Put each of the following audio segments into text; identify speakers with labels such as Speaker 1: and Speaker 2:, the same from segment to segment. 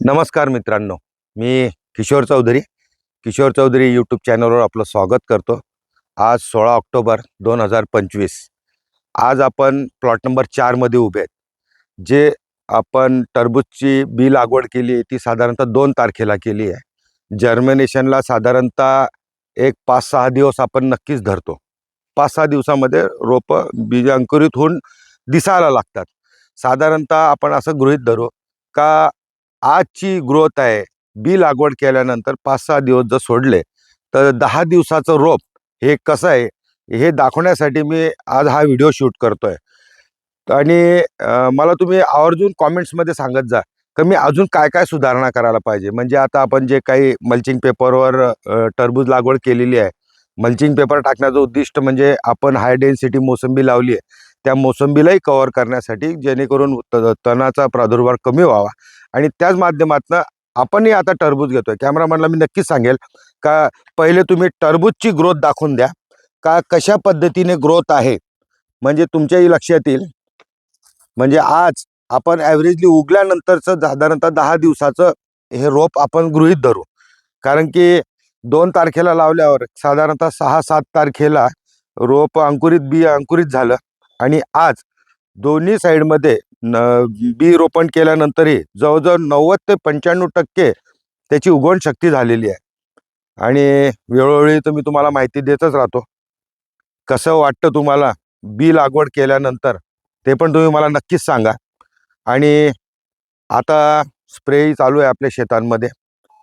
Speaker 1: नमस्कार मित्रांनो मी किशोर चौधरी. किशोर चौधरी यूट्यूब चॅनलवर आपलं स्वागत करतो. आज सोळा ऑक्टोबर दोन हजार पंचवीस. आज आपण प्लॉट नंबर चारमध्ये उभे आहेत. जे आपण टरबूजची बी लागवड केली आहे ती साधारणतः दोन तारखेला केली आहे. जर्मिनेशनला साधारणतः एक पाच सहा दिवस आपण नक्कीच धरतो. पाच सहा दिवसामध्ये रोपं बीज अंकुरित होऊन दिसायला लागतात. साधारणतः आपण असं गृहीत धरू का आजची ग्रोथ आहे. बी लागवड केल्यानंतर पाच सहा दिवस जर सोडले तर दहा दिवसाचं रोप हे कसं आहे हे दाखवण्यासाठी मी आज हा व्हिडिओ शूट करतोय. आणि मला तुम्ही आवर्जून कॉमेंट्समध्ये सांगत जा तर मी अजून काय काय सुधारणा करायला पाहिजे? म्हणजे आता आपण जे काही मल्चिंग पेपरवर टरबूज लागवड केलेली आहे मल्चिंग पेपर टाकण्याचं उद्दिष्ट म्हणजे आपण हाय डेन्सिटी मोसंबी लावली आहे त्या मोसंबीलाही कव्हर करण्यासाठी जेणेकरून त- तणाचा प्रादुर्भाव कमी व्हावा. आणि त्याच माध्यमातून आपणही आता टरबूज घेतोय. कॅमेरामॅनला मी नक्कीच सांगेल का पहिले तुम्ही टरबूजची ग्रोथ दाखवून द्या. का कशा पद्धतीने ग्रोथ आहे? म्हणजे तुमच्याही लक्षात येईल. म्हणजे आज आपण ॲव्हरेजली उगल्यानंतरचं साधारणतः दहा दिवसाचं हे रोप आपण गृहीत धरू. कारण की दोन तारखेला लावल्यावर साधारणतः सहा सात तारखेला रोप अंकुरित बी अंकुरित झालं. आणि आज दोन्ही साईडमध्ये न बी रोपण केल्यानंतरही जवळजवळ नव्वद ते पंच्याण्णव टक्के त्याची उगवण शक्ती झालेली आहे. आणि वेळोवेळी तर मी तुम्हाला माहिती देतच राहतो. कसं वाटतं तुम्हाला बी लागवड केल्यानंतर ते पण तुम्ही मला नक्कीच सांगा. आणि आता स्प्रेही चालू आहे आपल्या शेतांमध्ये.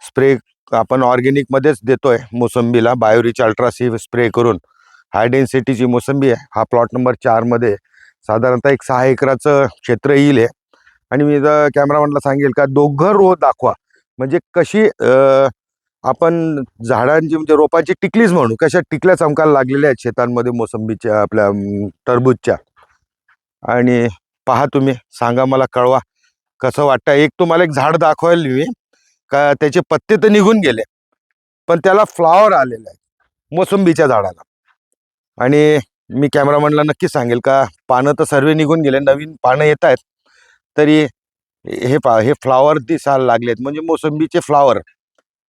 Speaker 1: स्प्रे आपण ऑर्गेनिकमध्येच देतो आहे मोसंबीला बायोरिच अल्ट्रासी स्प्रे करून. हाय डेन्सिटीची मोसंबी आहे. हा प्लॉट नंबर चारमध्ये साधारणतः एक सहा एकराचं क्षेत्र येईल आहे आणि मी जर कॅमेरामॅनला सांगेल का दोघं रो दाखवा. म्हणजे कशी आपण झाडांची म्हणजे रोपाची टिकलीच म्हणू. कशा टिकल्या चमकायला लागलेल्या आहेत शेतांमध्ये मोसंबीच्या आपल्या टरबूजच्या. आणि पहा तुम्ही सांगा मला कळवा. कसं वाटतं एक तुम्हाला एक झाड दाखवायला मी. का त्याचे पत्ते तर निघून गेले. पण त्याला फ्लॉवर आलेला आहे. मोसंबीच्या झाडाला. आणि मी कॅमेरामॅनला नक्की सांगेल का पानं तर सर्व निघून गेले नवीन पानं येत आहेत. तरी हे पा हे फ्लावर दिसायला लागलेत. म्हणजे मोसंबीचे फ्लावर.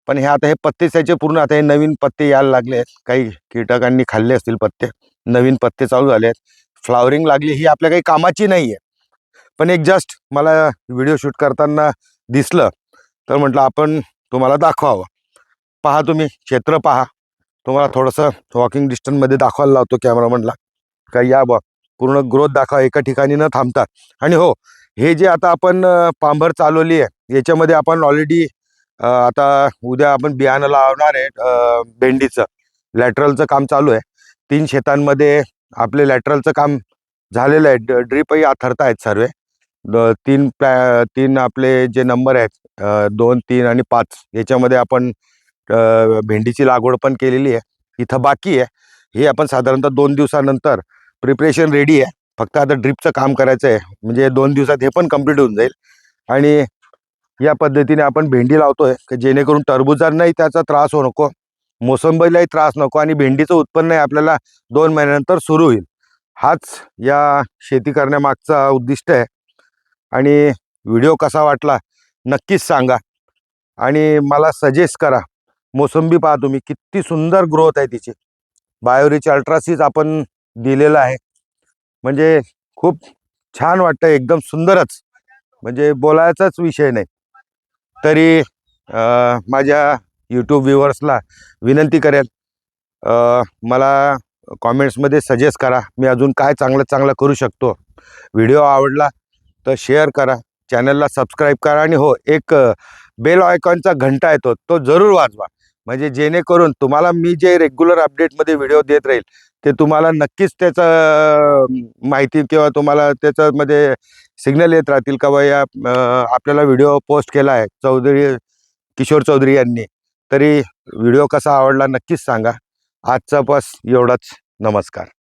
Speaker 1: पण हे आता हे पत्ते त्याचे पूर्ण आता हे नवीन पत्ते यायला लागले आहेत. काही कीटकांनी खाल्ले असतील पत्ते. नवीन पत्ते चालू झाले आहेत. फ्लावरिंग लागली ही आपल्या काही कामाची नाही आहे पण एक जस्ट मला व्हिडिओ शूट करताना दिसलं तर म्हटलं आपण तुम्हाला दाखवावं. पहा तुम्ही क्षेत्र पहा. तुम्हाला थोडंसं वॉकिंग डिस्टन्समध्ये दाखवायला लावतो कॅमेरामनला का या बा पूर्ण ग्रोथ दाखवा एका ठिकाणी न थांबता. आणि हो हे जे आता आपण पांभर चालवली आहे याच्यामध्ये आपण ऑलरेडी आता उद्या आपण बियाणं लावणार आहे भेंडीचं. लॅटरलचं काम चालू आहे. तीन शेतांमध्ये आपले लॅटरलचं काम झालेलं आहे. ड्रीपही आथरता आहेत सर्व. तीन प्लॅ तीन आपले जे नंबर आहेत दोन तीन आणि पाच याच्यामध्ये आपण भेंडीची लागवड पण केलेली आहे. इथं बाकी आहे. हे आपण साधारणतः दोन दिवसानंतर प्रिपरेशन रेडी आहे. फक्त आता ड्रिपचं काम करायचं आहे म्हणजे दोन दिवसात हे पण कंप्लीट होऊन जाईल. आणि या पद्धतीने आपण भेंडी लावतोय. की जेणेकरून टरबुजांनाही त्याचा त्रास होऊ नको मोसंबीलाही त्रास नको आणि भेंडीचं उत्पन्नही आपल्याला दोन महिन्यानंतर सुरू होईल. हाच या शेती करण्यामागचा उद्दिष्ट आहे. आणि व्हिडिओ कसा वाटला नक्कीच सांगा. आणि मला सजेस्ट करा. मोसंबी पहा तुम्ही किती सुंदर ग्रोथ आहे तिची. बायोरीची अल्ट्रासीज आपण दिलेलं आहे. म्हणजे खूप छान वाटतं एकदम सुंदरच. म्हणजे बोलायचाच विषय नाही. तरी माझ्या यूट्यूब व्ह्युअर्सला विनंती करेल मला कॉमेंट्समध्ये सजेस्ट करा मी अजून काय चांगलं चांगलं करू शकतो. व्हिडिओ आवडला तर शेअर करा चॅनलला सबस्क्राईब करा आणि हो एक बेल ऑयकॉनचा घंटा येतो तो जरूर वाजवा. म्हणजे जेणेकरून तुम्हाला मी जे रेग्युलर अपडेटमध्ये व्हिडिओ देत राहील ते तुम्हाला नक्कीच त्याचं माहिती किंवा तुम्हाला त्याच्यामध्ये सिग्नल येत राहतील का बा या आपल्याला व्हिडिओ पोस्ट केला आहे चौधरी किशोर चौधरी यांनी. तरी व्हिडिओ कसा आवडला नक्कीच सांगा. आजचा बस एवढाच. नमस्कार.